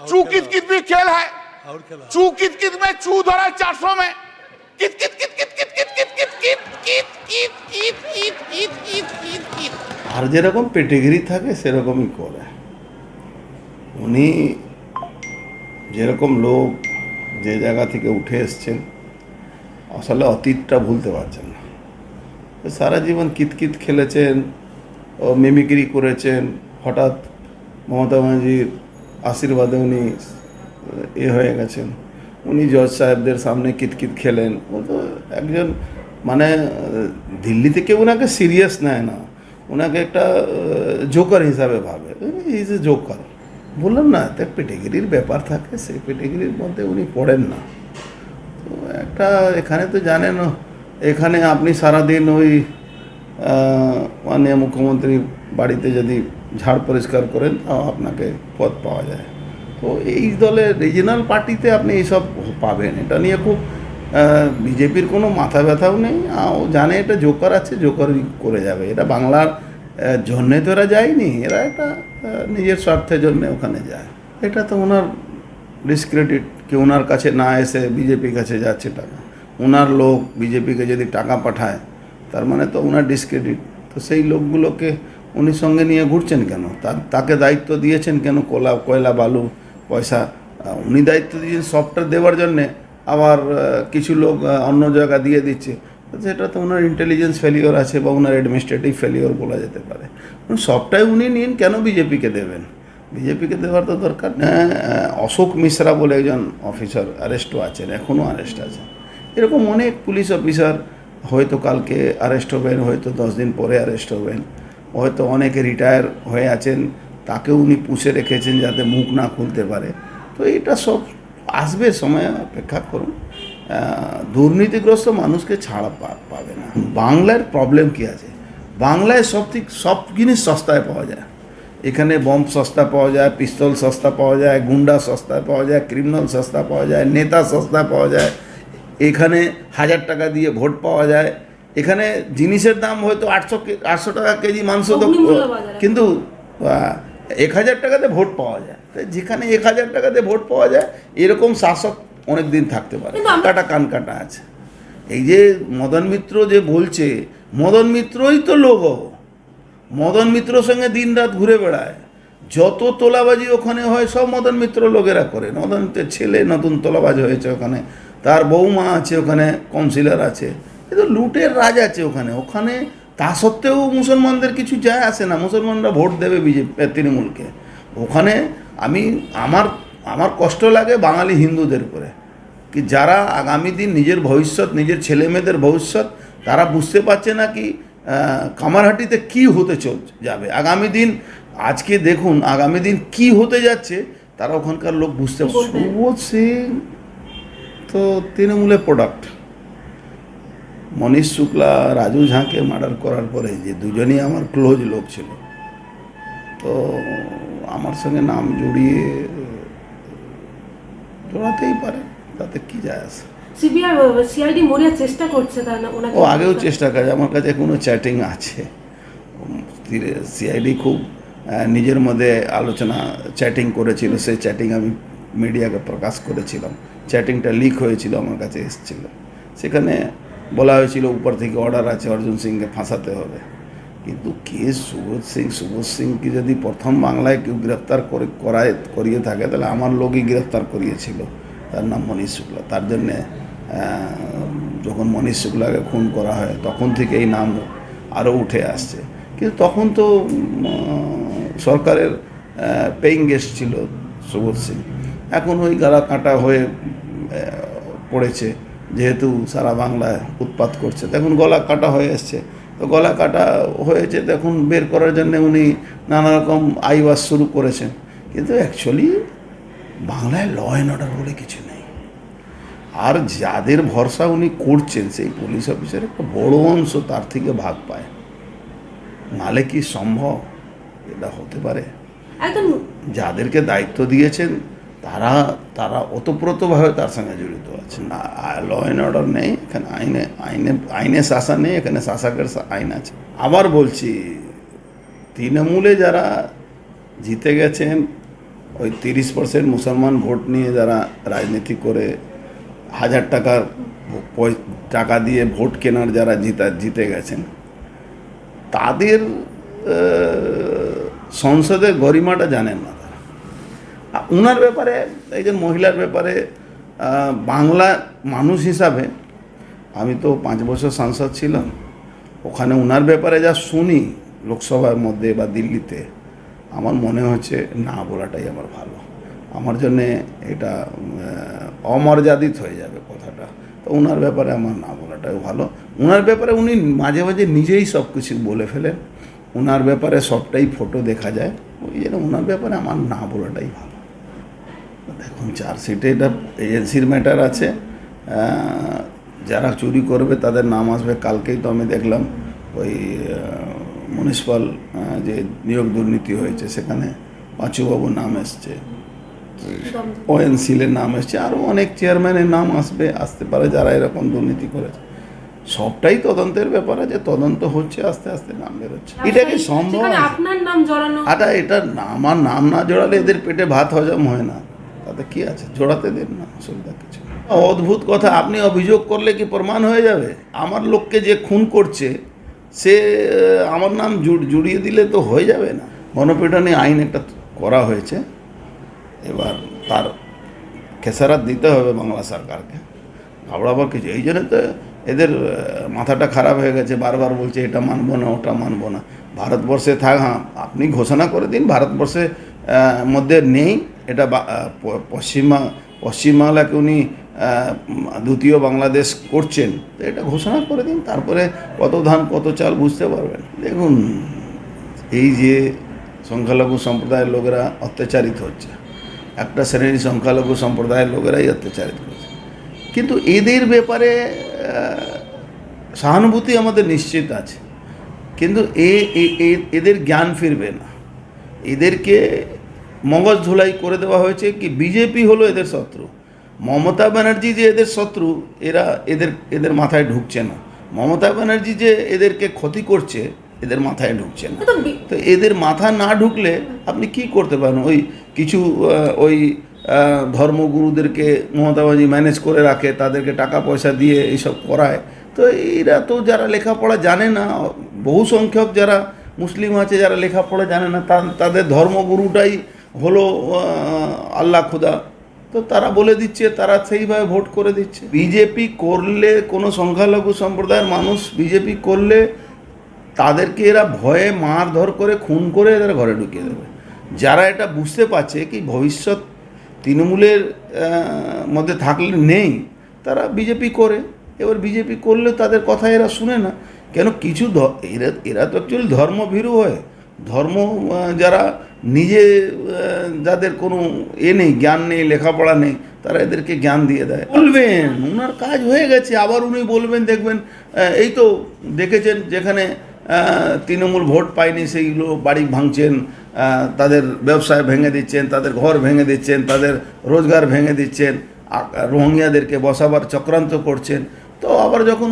चू कित कित भी खेल है और खेला चू कित कित में चू धरा चार सौ में कित कित कित कित कित कित कित कित कित कित कित कित कित कित कित कित कित আর যেরকম পেটিগিরি থাকে সেরকমই করে উনি যেরকম লোক যে জায়গা থেকে উঠে এসছেন আসলে অতীতটা ভুলতে পারছেন না তো সারা জীবন কিতকিত খেলেছেন ও মিমিক্রি করেছেন হঠাৎ মমতা ব্যানার্জির আশীর্বাদে উনি, এ হয়ে গেছেন। উনি জজ সাহেবদের সামনে কিতকিত খেলেন। ও তো একজন মানে দিল্লি থেকে ওনাকে সিরিয়াস নেয় না। ওনাকে একটা জোকার হিসাবে ভাবে। ইজ এ জোকার বললাম, না একটা পেটেগিরির ব্যাপার থাকে। সেই পেটেগিরির মধ্যে উনি পড়েন না। তো একটা, এখানে তো জানেন, এখানে আপনি সারাদিন ওই মাননীয় মুখ্যমন্ত্রী বাড়িতে যদি ঝাড় পরিষ্কার করেন তাও আপনাকে পদ পাওয়া যায়। তো এই দলে রিজিনাল পার্টিতে আপনি এইসব পাবেন। এটা নিয়ে খুব বিজেপির কোনো মাথা ব্যথাও নেই। ও জানে এটা জোকার আছে জোকারই করে যাবে। এটা বাংলার জন্যে তো এরা যায়নি, এরা এটা নিজের স্বার্থের জন্য ওখানে যায়। এটা তো ওনার ডিসক্রেডিট কি ওনার কাছে না এসে বিজেপির কাছে যাচ্ছে টাকা। ওনার লোক বিজেপিকে যদি টাকা পাঠায় তার মানে তো ওনার ডিসক্রেডিট তো সেই লোকগুলোকে উনি সঙ্গে নিয়ে ঘুরছেন কেন? তার তাকে দায়িত্ব দিয়েছেন কেন কলা কয়লা বালু পয়সা? উনি দায়িত্ব দিয়েছেন সফটওয়্যার দেওয়ার জন্যে। আবার কিছু লোক অন্য জায়গা দিয়ে দিচ্ছে। সেটা তো ওনার ইন্টেলিজেন্স ফেলিওর আছে বা ওনার অ্যাডমিনিস্ট্রেটিভ ফেলিওর বলা যেতে পারে। সবটাই উনি নিন কেন বিজেপিকে দেবেন? বিজেপিকে দেওয়ার তো দরকার। হ্যাঁ, অশোক মিশ্রা বলে একজন অফিসার অ্যারেস্টও আছেন এখনও অ্যারেস্ট আছেন। এরকম অনেক পুলিশ অফিসার হয়তো কালকে অ্যারেস্ট হবেন, হয়তো দশ দিন পরে অ্যারেস্ট হবেন। হয়তো অনেকে রিটায়ার হয়ে আছেন, তাকেও উনি পুষে রেখেছেন যাতে মুখ না খুলতে পারে। তো এটা সব আসবে, সময় অপেক্ষা করুন। দুর্নীতিগ্রস্ত মানুষকে ছাড়া পাবে না। বাংলার প্রবলেম কি আছে? বাংলায় সব ঠিক, সব জিনিস সস্তায় পাওয়া যায়। এখানে বম সস্তা পাওয়া যায় পিস্তল সস্তা পাওয়া যায়, গুন্ডা সস্তা পাওয়া যায় ক্রিমিনাল সস্তা পাওয়া যায়, নেতা সস্তা পাওয়া যায়। এখানে হাজার টাকা দিয়ে ভোট পাওয়া যায়। এখানে জিনিসের দাম হয়তো আটশো আটশো টাকা কেজি মাংস তো কিন্তু এক হাজার টাকাতে ভোট পাওয়া যায়। তাই যেখানে এক হাজার টাকাতে ভোট পাওয়া যায় এরকম শাসক অনেক দিন থাকতে পারে। কাটা কান কাটা আছে। এই যে মদন মিত্র যে বলছে মদন মিত্রই তো লোক মদন মিত্রর সঙ্গে দিন রাত ঘুরে বেড়ায়। যত তোলাবাজি ওখানে হয় সব মদন মিত্র লোকেরা করে। মদন মিত্রের ছেলে নতুন তোলাবাজ হয়েছে ওখানে। তার বৌমা আছে ওখানে কাউন্সিলর আছে। এ তো লুটের রাজ আছে ওখানে। ওখানে তা সত্ত্বেও মুসলমানদের কিছু যায় আসে না। মুসলমানরা ভোট দেবে বিজেপি তৃণমূলকে। ওখানে আমি আমার আমার কষ্ট লাগে বাঙালি হিন্দুদের উপরে। কি যারা আগামী দিন নিজের ভবিষ্যৎ নিজের ছেলে মেয়েদের ভবিষ্যৎ তারা বুঝতে পারছে না কি কামারহাটিতে কি হতে চল যাবে। আগামী দিন আজকে দেখুন আগামী দিন কি হতে যাচ্ছে তারা ওখানকার লোক বুঝতে। সুবোধ সিং। তো তৃণমূলের প্রোডাক্ট মনীষ শুক্লা রাজু ঝাঁকে মার্ডার করার পরে যে দুজনই আমার ক্লোজ লোক ছিল তো আমার সঙ্গে নাম জড়িয়ে জড়াতেই পারে তাতে কি যায় আসে সিবিআই সিআইডি মরিয়ার চেষ্টা করছে তার না ও আগেও চেষ্টা করে আমার কাছে কোনো চ্যাটিং আছে। সিআইডি খুব নিজের মধ্যে আলোচনা চ্যাটিং করেছিল সেই চ্যাটিং আমি মিডিয়াকে প্রকাশ করেছিলাম। চ্যাটিংটা লিক হয়েছিল, আমার কাছে এসেছিল। সেখানে বলা হয়েছিল, উপর থেকে অর্ডার আছে, অর্জুন সিংকে ফাঁসাতে হবে। কিন্তু কে সুবোধ সিং? সুবোধ সিংকে যদি প্রথম বাংলায় কেউ গ্রেপ্তার করে, করায়, করিয়ে থাকে, তাহলে আমার লোকই গ্রেপ্তার করিয়েছিল। তার নাম মনীষ শুক্লা। তার জন্যে যখন মনীষ শুক্লাকে খুন করা হয়, তখন থেকে এই নাম আরও উঠে আসছে। কিন্তু তখন তো সরকারের পেইং গেস্ট ছিল সুবোধ সিং। এখন ওই গালা কাঁটা হয়ে পড়েছে যেহেতু সারা বাংলায় উৎপাত করছে। তখন গলা কাটা হয়ে এসছে। তো গলা কাটা হয়েছে তখন বের করার জন্য উনি নানা রকম আইওয়াজ শুরু করেছেন। কিন্তু অ্যাকচুয়ালি বাংলায় ল অ্যান্ড অর্ডার বলে কিছু নেই। আর যাদের ভরসা উনি করছেন সেই পুলিশ অফিসার একটা বড় অংশ তার থেকে ভাগ পায়। নালে কি সম্ভব? এটা হতে পারে। যাদেরকে দায়িত্ব দিয়েছেন তারা তারা ওতপ্রোতভাবে তার সঙ্গে জড়িত আছে না ল অ্যান্ড অর্ডার নেই, এখানে আইনে আইনে আইনে শাসন নেই, এখানে শাসকের আইন আছে। আবার বলছি, তৃণমূলে যারা জিতে গেছেন, ওই তিরিশ পার্সেন্ট মুসলমান ভোট নিয়ে যারা রাজনীতি করে, হাজার টাকার টাকা দিয়ে ভোট কেনার যারা জিতা, জিতে গেছেন, তাদের সংসদের গরিমাটা জানেন না। উনার ব্যাপারে যে মহিলার ব্যাপারে বাংলা মানুষ হিসাবে আমি তো পাঁচ বছর সাংসদ ছিলাম। ওখানে ওনার ব্যাপারে যা শুনি লোকসভার মধ্যে বা দিল্লিতে, আমার মনে হচ্ছে না বলাটাই আমার ভালো। আমার জন্যে এটা অমর্যাদিত হয়ে যাবে কথাটা। তো ওনার ব্যাপারে আমার না বলাটাই ভালো। ওনার ব্যাপারে উনি মাঝে মাঝে নিজেই সব কিছু বলে ফেলেন। ওনার ব্যাপারে সবটাই ফটো দেখা যায়। ওই জন্য ওনার ব্যাপারে আমার না বলাটাই ভালো। দেখুন চার্জশিটে এটা এজেন্সির ম্যাটার আছে। যারা চুরি করবে তাদের নাম আসবে। কালকেই তো আমি দেখলাম ওই মিউনিসিপাল যে নিয়োগ দুর্নীতি হয়েছে সেখানে পাঁচুবাবুর নাম এসছে। ওএনসিলের নাম এসছে। আরও অনেক চেয়ারম্যানের নাম আসবে আসতে পারে যারা এরকম দুর্নীতি করেছে। সবটাই তদন্তের ব্যাপার আছে তদন্ত হচ্ছে আস্তে আস্তে নাম বেরোচ্ছে। এটা কি সম্ভব আপনার নাম জড়ানো? আটা এটা না- আমার নাম না জোড়ালে এদের পেটে ভাত হজম হয় না। তাতে কি আছে? জোড়াতে দিন না, অসুবিধা কিছু অদ্ভুত কথা, আপনি অভিযোগ করলে কি প্রমাণ হয়ে যাবে? আমার লোককে যে খুন করছে, সে আমার নাম জুড়- জুড়িয়ে দিলে তো হয়ে যাবে না। গণপিটনি আইন একটা করা হয়েছে, এবার তার খেসারাত দিতে হবে বাংলা সরকারকে। ঘাবড়াবার কিছু এই জন্য তো এদের মাথাটা খারাপ হয়ে গেছে, বারবার বলছে এটা মানবো না, ওটা মানবো না। ভারতবর্ষে থাক হ্যাঁ আপনি ঘোষণা করে দিন, ভারতবর্ষে মধ্যে নেই। এটা পশ্চিমা, পশ্চিমবাংলাকে উনি দ্বিতীয় বাংলাদেশ করছেন। তো এটা ঘোষণা করে দিন, তারপরে কত ধান, কত চাল বুঝতে পারবেন। দেখুন, এই যে সংখ্যালঘু সম্প্রদায়ের লোকেরা অত্যাচারিত হচ্ছে। একটা শ্রেণির সংখ্যালঘু সম্প্রদায়ের লোকেরাই অত্যাচারিত হচ্ছে কিন্তু এদের ব্যাপারে সহানুভূতি আমাদের নিশ্চিত আছে। কিন্তু এ- এদের জ্ঞান ফিরবে না। এদেরকে মগজ ধুলাই করে দেওয়া হয়েছে কি বিজেপি হলো এদের শত্রু। মমতা ব্যানার্জি যে এদের শত্রু এরা এদের এদের মাথায় ঢুকছে না। মমতা ব্যানার্জি যে এদেরকে ক্ষতি করছে এদের মাথায় ঢুকছে না। তো এদের মাথা না ঢুকলে আপনি কি করতে পারেন? ওই কিছু ওই ধর্মগুরুদেরকে মমতাবাজি ম্যানেজ করে রাখে তাদেরকে টাকা পয়সা দিয়ে এইসব করায়। তো এরা তো যারা লেখাপড়া জানে না বহু সংখ্যক যারা মুসলিম আছে যারা লেখাপড়া জানে না তাদের ধর্মগুরুটাই হলো আল্লাহ খুদা। তো তারা বলে দিচ্ছে, তারা সেইভাবে ভোট করে দিচ্ছে। বিজেপি করলে কোনো সংখ্যালঘু সম্প্রদায়ের মানুষ বিজেপি করলে তাদেরকে এরা ভয়ে মারধর করে, খুন করে এদের ঘরে ঢুকিয়ে দেবে। যারা এটা বুঝতে পারছে কি ভবিষ্যৎ তৃণমূলের মধ্যে থাকলে নেই, তারা বিজেপি করে। এবার বিজেপি করলে তাদের কথা এরা শুনে না। কেন কিছু এরা এরা তো অ্যাকচুয়ালি ধর্মভীরু হয়। ধর্ম যারা নিজে যাদের কোনো এ নেই, জ্ঞান নেই, লেখাপড়া নেই, তারা এদেরকে জ্ঞান দিয়ে দেয়। বলবেন ওনার কাজ হয়ে গেছে, আবার উনি বলবেন, দেখবেন এই তো দেখেছেন যেখানে তৃণমূল ভোট পায়নি, সেইগুলো বাড়ি ভাঙছেন তাদের ব্যবসায় ভেঙে দিচ্ছেন, তাদের ঘর ভেঙে দিচ্ছেন, তাদের রোজগার ভেঙে দিচ্ছেন রোহিঙ্গাদেরকে বসাবার চক্রান্ত করছেন। তো আবার যখন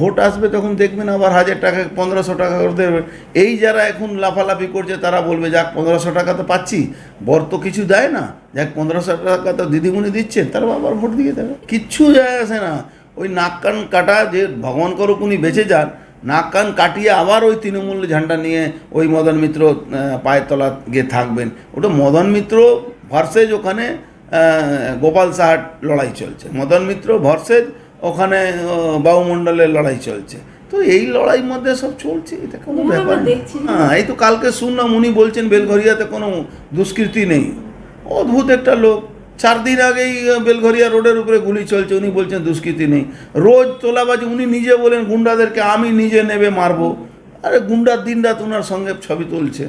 ভোট আসবে তখন দেখবেন আবার হাজার টাকা, পনেরোশো টাকা করে দেবে। এই যারা এখন লাফালাফি করছে, তারা বলবে, যাক, পনেরোশো টাকা তো পাচ্ছি। বর তো কিছু দেয় না। যাক, পনেরোশো টাকা তো দিদিমণি দিচ্ছেন, তারা আবার ভোট দিয়ে দেবে। কিচ্ছু যায় আসে না। ওই নাক কান কাটা যে ভগবান করুক উনি বেঁচে যান, নাক কান কাটিয়ে আবার ওই তৃণমূল ঝান্ডা নিয়ে ওই মদন মিত্র পায়ের তলা গিয়ে থাকবেন। ওটা মদন মিত্র ভার্সেজ ওখানে গোপাল সাহার লড়াই চলছে। মদন মিত্র ভার্সেজ ওখানে বায়ুমণ্ডলের লড়াই চলছে। তো এই লড়াই মধ্যে সব চলছে এটা কোনো ব্যাপার। হ্যাঁ এই তো কালকে শুনলাম উনি বলছেন বেলঘরিয়াতে কোনো দুষ্কৃতি নেই। অদ্ভুত একটা লোক। চার দিন আগেই বেলঘরিয়া রোডের উপরে গুলি চলছে উনি বলছেন দুষ্কৃতি নেই। রোজ তোলাবাজি উনি নিজে বলেন গুন্ডাদেরকে আমি নিজে নেবে মারবো। আরে গুন্ডার দিন রাত ওনার সঙ্গে ছবি তুলছে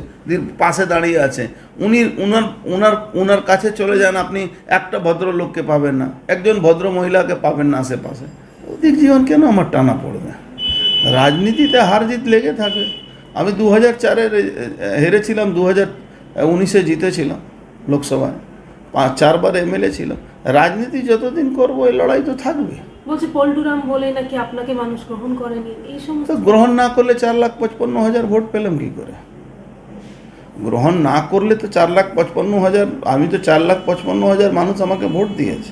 পাশে দাঁড়িয়ে আছে। উনি, উনার উনার উনার কাছে চলে যান, আপনি একটা ভদ্রলোককে পাবেন না, একজন ভদ্র মহিলাকে পাবেন না আশেপাশে। ওদের জীবন কেন আমার টানা পড়বে? রাজনীতিতে হার জিত লেগে থাকে। আমি দু হাজার চারে হেরেছিলাম দু হাজার উনিশে জিতেছিলাম লোকসভায়। পাঁচ চারবার এমএলএ ছিলাম। রাজনীতি যতদিন করব, এই লড়াই তো থাকবে। বলছে, পল্টুরাম বলে নাকি আপনাকে মানুষ গ্রহণ করেনি? এই সমস্ত গ্রহণ না করলে চার লাখ পঁচপন্ন হাজার ভোট পেলাম কি করে? গ্রহণ না করলে তো চার লাখ পঁচপন্ন হাজার, আমি তো চার লাখ পঁচপন্ন হাজার মানুষ আমাকে ভোট দিয়েছে।